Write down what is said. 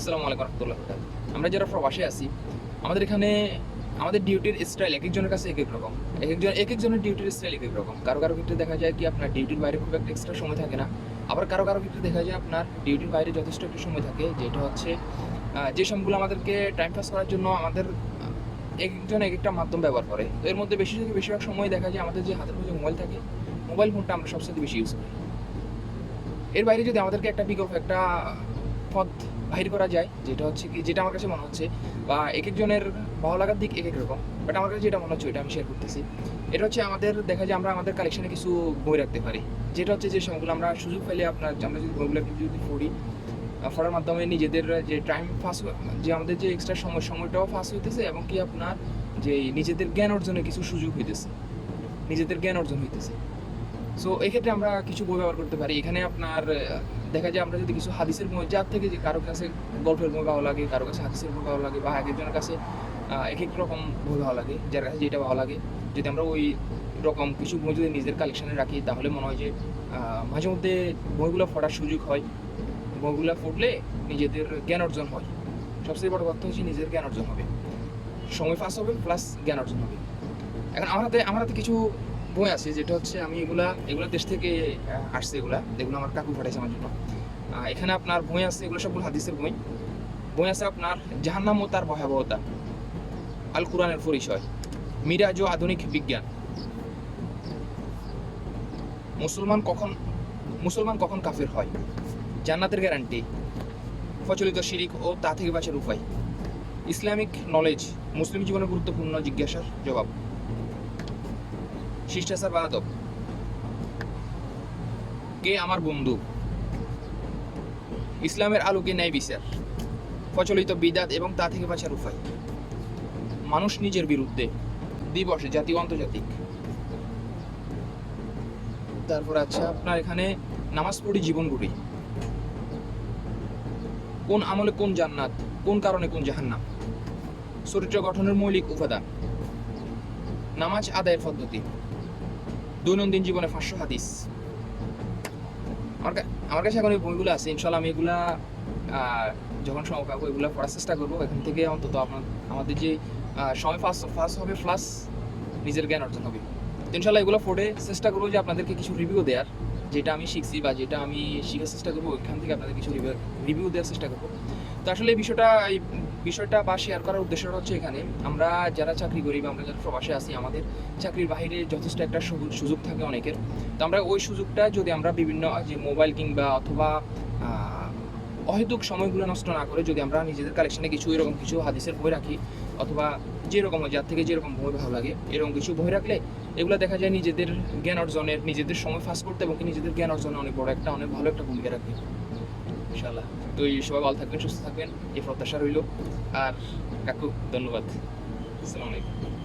আসসালামু আলাইকুম রহমতুল্লাহ আমরা যারা প্রবাসে আছি, আমাদের এখানে আমাদের ডিউটির স্টাইল এক একজনের কাছে এক এক রকম। এক একজন এক একজনের ডিউটির স্টাইল এক এক রকম। কারও কারও ক্ষেত্রে দেখা যায় কি আপনার ডিউটির বাইরে খুব একটা এক্সট্রা সময় থাকে না। আবার কারও কারও ক্ষেত্রে দেখা যায় আপনার ডিউটির বাইরে যথেষ্ট একটু সময় থাকে, যেটা হচ্ছে যে সময়গুলো আমাদেরকে টাইম পাস করার জন্য আমাদের এক একজন এক একটা মাধ্যম ব্যবহার করে। তো এর মধ্যে বেশি থেকে বেশিরভাগ সময় দেখা যায় আমাদের যে হাতের মধ্যে মোবাইল থাকে মোবাইল ফোনটা আমরা সবচেয়ে বেশি ইউজ করি। এর বাইরে যদি আমাদেরকে একটা বিকল্প একটা পথ বাহির করা যায়, যেটা হচ্ছে কি, যেটা আমার কাছে মনে হচ্ছে, বা এক একজনের ভালো লাগার দিক এক এক রকম বাট আমার কাছে যেটা মনে হচ্ছে ওইটা আমি শেয়ার করতেছি। এটা হচ্ছে আমাদের, দেখা যায় আমরা আমাদের কালেকশনে কিছু বই রাখতে পারি। যেটা হচ্ছে যে সময়গুলো আমরা সুযোগ পেলে আপনার, আমরা যদি বইগুলো যদি পড়ি পড়ার মাধ্যমে নিজেদের যে টাইম পাস যে আমাদের যে এক্সট্রা সময়, সময়টাও পাস হইতেছে এবং কি আপনার যে নিজেদের জ্ঞান অর্জনে কিছু সুযোগ হইতেছে। নিজেদের জ্ঞান অর্জন হইতেছে। সো এক্ষেত্রে আমরা কিছু বই ব্যবহার করতে পারি। এখানে আপনার দেখা যায় আমরা যদি কিছু হাদিসের বই, যার থেকে যে কারও কাছে গল্পের বই ভালো লাগে কারও কাছে হাদিসের বই ভালো লাগে, বা এক একজনের কাছে এক এক রকম বই ভালো লাগে, যার কাছে যেটা ভালো লাগে। যদি আমরা ওই রকম কিছু বই যদি নিজের কালেকশানে রাখি, তাহলে মনে হয় যে মাঝে মধ্যে বইগুলো পড়ার সুযোগ হয়। বইগুলো পড়লে নিজেদের জ্ঞান অর্জন হয়। সবচেয়ে বড় কথা হচ্ছে নিজের জ্ঞান অর্জন হবে। সময় পাস হবে প্লাস জ্ঞান অর্জন হবে। এখন আমার হাতে আমার হাতে কিছু বই আছে যেটা হচ্ছে আমি এগুলা, এগুলো দেশ থেকে আসছে এগুলা এগুলো আমার কাকু পাঠাইছে আমার জন্য। এখানে আপনার বই আছে, এগুলো সবগুলো হাদিসের বই। বই আছে আপনার জাহান্নাম ও তার ভয়াবহতা, আল কোরআনের পরিচয়, মিরাজ ও আধুনিক বিজ্ঞান। মুসলমান কখন মুসলমান কখন কাফের হয়? জান্নাতের গ্যারান্টি প্রচলিত শিরিক ও তা থেকে বাঁচার উপায়। ইসলামিক নলেজ মুসলিম জীবনের গুরুত্বপূর্ণ জিজ্ঞাসার জবাব। শিষ্টাচার বা কে আমার বন্ধু? ইসলামের আলোকে ন্যায় বিচার, প্রচলিত বিদাত এবং তা থেকে বাঁচার উপায়। মানুষ নিজের বিরুদ্ধে দিবস জাতীয় আন্তর্জাতিক। তারপর আচ্ছা আপনার এখানে নামাজ পড়ি, জীবন গড়ি। কোন আমলে কোন জান্নাত, কোন কারণে কোন জাহান্নাম? চরিত্র গঠনের মৌলিক উপাদান। নামাজ আদায়ের পদ্ধতি। দৈনন্দিন জীবনে পাঁচশো হাদিস। আমার আমার কাছে এখন এই বইগুলো আছে ইনশাল্লাহ আমি এগুলা যখন সময় পাবো এগুলো পড়ার চেষ্টা করব, এখান থেকে অন্তত আপনার আমাদের যে সময় ফার্স্ট ফার্স্ট হবে প্লাস নিজের জ্ঞান অর্জন হবে। ইনশাল্লাহ এগুলো পড়ে চেষ্টা করব যে আপনাদেরকে কিছু রিভিউ দেওয়ার, যেটা আমি শিখছি বা যেটা আমি শেখার চেষ্টা করব, ওইখান থেকে আপনাদের কিছু রিভিউ দেওয়ার চেষ্টা করব। তো আসলে এই বিষয়টা এই বিষয়টা বা শেয়ার করার উদ্দেশ্যটা হচ্ছে এখানে, আমরা যারা চাকরি করি বা আমরা যারা প্রবাসে আছি, আমাদের চাকরির বাইরে যথেষ্ট একটা সুযোগ- থাকে অনেকের। তো আমরা ওই সুযোগটা যদি আমরা বিভিন্ন যে মোবাইল কিংবা অথবা অহেতুক সময়গুলো নষ্ট না করে যদি আমরা নিজেদের কালেকশনে কিছু এরকম কিছু হাদিসের বই রাখি, অথবা যেরকম যার থেকে যেরকম বই ভালো লাগে, এরকম কিছু বই রাখলে এগুলো দেখা যায় নিজেদের জ্ঞান অর্জনের, নিজেদের সময় ফাঁস করতে এবং নিজেদের জ্ঞান অর্জনে অনেক বড় একটা, অনেক ভালো একটা ভূমিকা রাখবে ইনশাল্লাহ তো সবাই ভালো থাকবেন, সুস্থ থাকবেন। এই প্রত্যাশা রইল। আর কাকু, ধন্যবাদ। আসসালামু আলাইকুম।